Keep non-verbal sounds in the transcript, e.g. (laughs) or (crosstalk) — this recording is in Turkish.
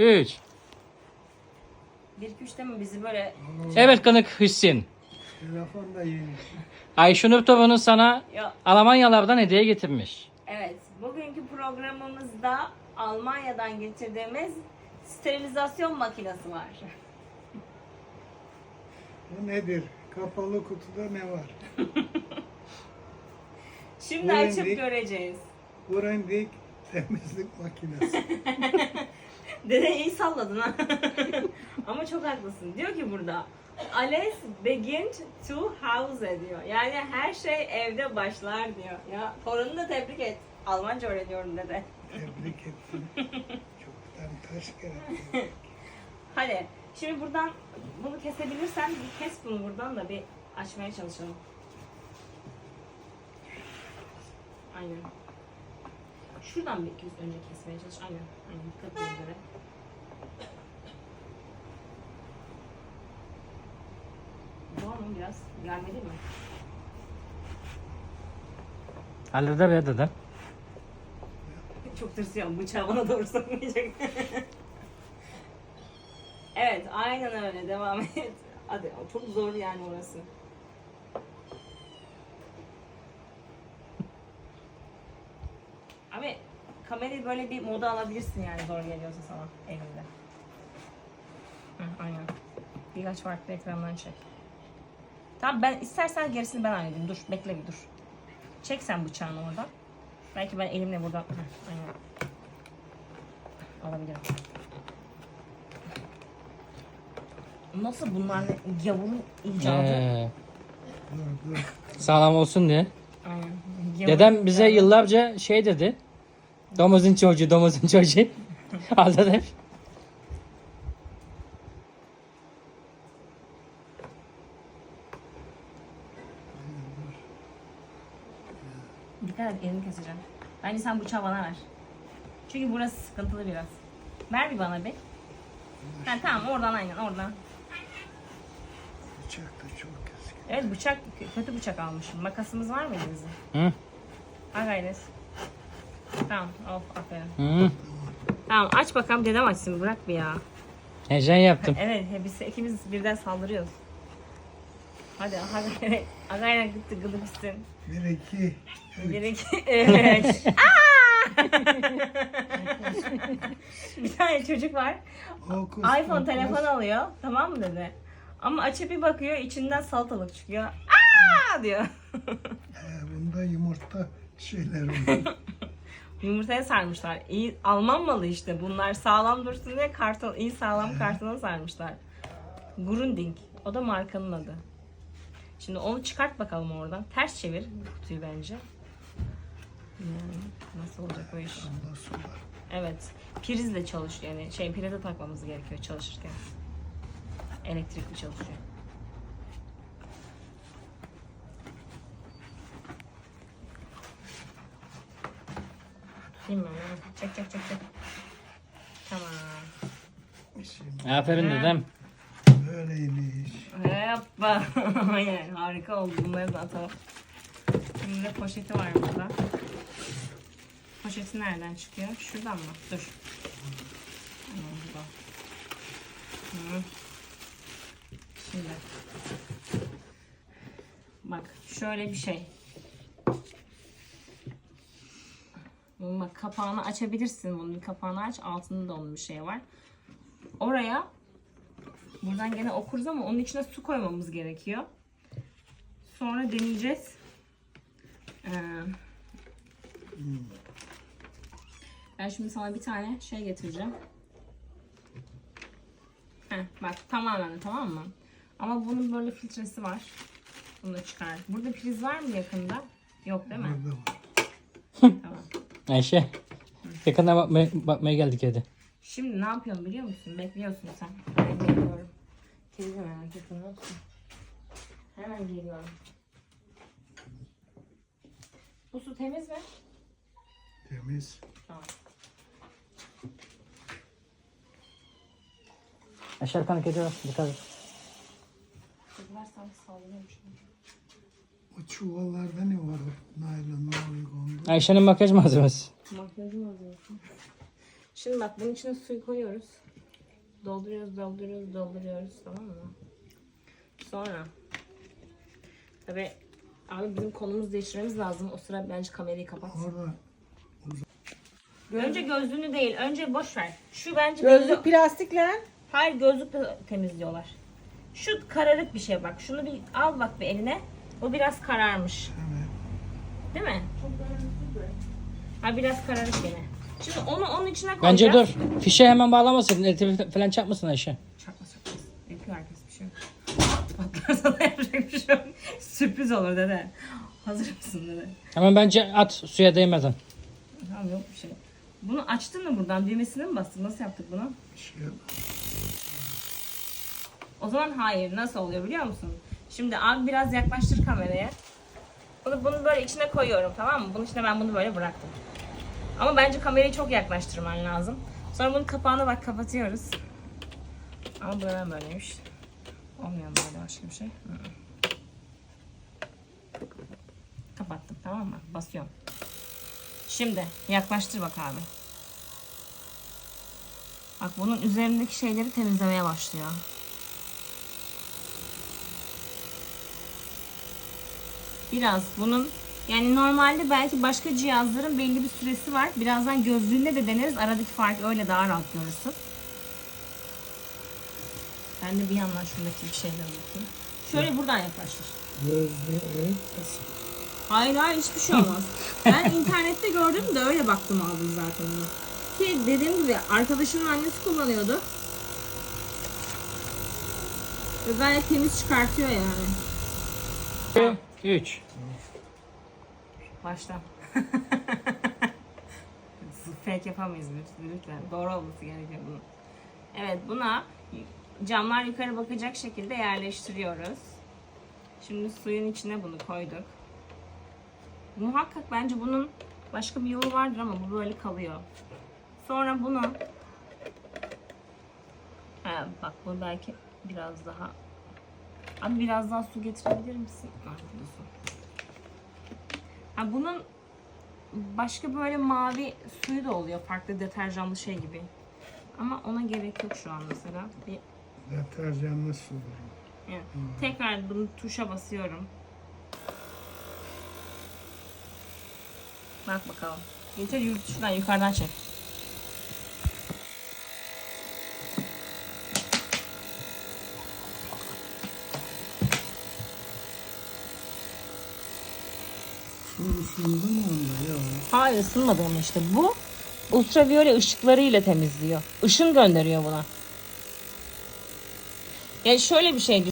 3. 1 2 3 mi bizi böyle Evet Kanık Hüsyin. Telefon da yeni. Ayşenur Topa'nın sana ya Almanyalardan hediye getirmiş. evet bugünkü programımızda Almanya'dan getirdiğimiz sterilizasyon makinesi var. Bu nedir? Kapalı kutuda ne var? (laughs) Şimdi Bu açıp rengi- göreceğiz. Brandik temizlik makinesi. (laughs) Dede iyi salladın ha. (laughs) Ama çok haklısın. Diyor ki burada Alles beginnt to house diyor. Yani her şey evde başlar diyor. Ya torununu da tebrik et. Almanca öğreniyorum dede. Tebrik ettim. (laughs) Çoktan taş gerek. (laughs) Hadi şimdi buradan bunu kesebilirsen bir kes bunu buradan da bir açmaya çalışalım. Aynen. Şuradan bir kez önce kesmeye çalış. Aynen. Aynen. Dikkatine göre. Zor mu biraz? Gelmedi mi? Halleder ya dedem. (laughs) Çok tırsıyorum. Bıçağı bana doğru sokmayacak. (laughs) evet. Aynen öyle. Devam et. Hadi. Çok zor yani orası. Abi kamerayı böyle bir moda alabilirsin yani zor geliyorsa sana elinde. Hı, aynen. Birkaç farklı ekrandan çek. Tamam ben istersen gerisini ben halledeyim. Dur bekle bir dur. Çek sen bıçağını oradan. Belki ben elimle buradan... Hı, aynen. Alabilirim. Nasıl bunlar ne? Gavurun icadı. Ee, sağlam olsun diye. Aynen. Gavurun Dedem bize icadı. yıllarca şey dedi. Domuzun çocuğu, domuzun çocuğu. (laughs) Aldı hep. Et elini keseceğim. Bence sen bıçağı bana ver. Çünkü burası sıkıntılı biraz. Ver bir bana bir. Ha, tamam oradan aynen oradan. Bıçak da çok eski. Evet bıçak kötü bıçak almışım. Makasımız var mıydı bizim? Hı? Ha gayret. Tamam of aferin. Hı. Tamam aç bakalım dedem açsın bırak bir ya. Heyecan yaptım. Evet biz ikimiz birden saldırıyoruz. Hadi ha gayret. (laughs) Ha gayret gitti gıdı pissin. Bir iki. Bir iki evet. (laughs) Aa! (laughs) bir tane çocuk var. Hokus iPhone pokus. telefon alıyor. Tamam mı dedi. Ama açıp bir bakıyor içinden salatalık çıkıyor. Aa diyor. He, bunda yumurta şeyler var. Yumurtaya sarmışlar. İyi Alman malı işte. Bunlar sağlam dursun diye karton, iyi sağlam kartona sarmışlar. Grunding. O da markanın adı. Şimdi onu çıkart bakalım oradan. Ters çevir kutuyu bence. Yani nasıl olacak o iş? Evet. Prizle çalışıyor. Yani şey prize takmamız gerekiyor çalışırken. Elektrikli çalışıyor. Mı? onu? Çek çek çek çek. Tamam. Şimdi Aferin dedem. böyleymiş. Hoppa. (laughs) Aynen harika oldu. Bunları da atalım. Şimdi de poşeti var burada. Poşeti nereden çıkıyor? Şuradan mı? Dur. Aynen burada. Hı. Şimdi. Bak şöyle bir şey. Bak kapağını açabilirsin. Bunun bir kapağını aç. Altında da onun bir şey var. Oraya Buradan gene okuruz ama onun içine su koymamız gerekiyor. Sonra deneyeceğiz. Ee, ben şimdi sana bir tane şey getireceğim. Heh, bak tamamen tamam mı? Ama bunun böyle filtresi var. Bunu da çıkar. Burada priz var mı yakında? Yok değil mi? Burada var. Tamam. Ayşe. Yakına bakmaya, bakmaya geldik hadi. Şimdi ne yapıyorum biliyor musun? Bekliyorsun sen. Ben geliyorum. Teyze merak etme. Hemen geliyorum. Bu su temiz mi? Temiz. Tamam. Kedi var. Dikkat et. Kediler sanki sallıyormuş. O çuvallarda ne var? Naylon, oligon. Ayşe'nin makyaj malzemesi. Makyajı mı alıyorsun? Şimdi bak bunun içine suyu koyuyoruz. Dolduruyoruz, dolduruyoruz, dolduruyoruz. Tamam mı? Sonra. Tabi abi bizim konumuz değiştirmemiz lazım. O sıra bence kamerayı kapat. Orada Önce gözlüğünü değil. Önce boş ver. Şu bence Gözlük plastik lan. Hayır gözlük de temizliyorlar. Şu kararık bir şey bak. Şunu bir al bak bir eline. O biraz kararmış. evet. Değil mi? Ha biraz kararık gene. Şimdi onu onun içine koyacağız. Bence dur. Fişe hemen bağlamasın. Eti falan çarpmasın Ayşe. Çakma çakma. Yapıyor herkes bir şey. (laughs) Patlarsa da yapacak bir şey yok. Sürpriz olur dede. Hazır mısın dede? Hemen bence at suya değmeden. Tamam yok bir şey. Bunu açtın mı buradan? Düğmesine mi bastın? Nasıl yaptık bunu? Bir şey yok. O zaman hayır. Nasıl oluyor biliyor musun? Şimdi abi biraz yaklaştır kameraya. Bunu, bunu böyle içine koyuyorum tamam mı? Bunun içine ben bunu böyle bıraktım. Ama bence kamerayı çok yaklaştırman lazım. Sonra bunun kapağını bak kapatıyoruz. Ama buradan böyleymiş. Olmuyor mu böyle başka bir şey? Hı hı. Kapattım tamam mı? Basıyorum. Şimdi yaklaştır bak abi. Bak bunun üzerindeki şeyleri temizlemeye başlıyor. Biraz bunun yani normalde belki başka cihazların belli bir süresi var. Birazdan gözlüğünde de deneriz. Aradaki farkı öyle daha rahat görürsün. Ben de bir yandan şuradaki bir şeylere bakayım. Şöyle buradan yaklaştır. Evet. nasıl? Hayır hayır hiçbir şey olmaz. ben (laughs) internette gördüm de öyle baktım aldım zaten. Ki dediğim gibi arkadaşımın annesi kullanıyordu. Ve gayet temiz çıkartıyor yani. 3. Baştan. (laughs) Fake yapamayız lütfen. Doğru olması gerekiyor bunun. Evet buna camlar yukarı bakacak şekilde yerleştiriyoruz. Şimdi suyun içine bunu koyduk. Muhakkak bence bunun başka bir yolu vardır ama bu böyle kalıyor. Sonra bunu ha, bak bu belki biraz daha Abi biraz daha su getirebilir misin? Burada su. Ha, bunun başka böyle mavi suyu da oluyor. Farklı deterjanlı şey gibi. Ama ona gerek yok şu an mesela. Bir, Deterjanlı sudur. yani Tekrar bunu tuşa basıyorum. Bak bakalım. Getir yurt şuradan yukarıdan çek. Su ısındı mı? Hayır ısınmadı ama işte. Bu ultraviyole ışıklarıyla temizliyor. Işın gönderiyor buna. Yani şöyle bir şey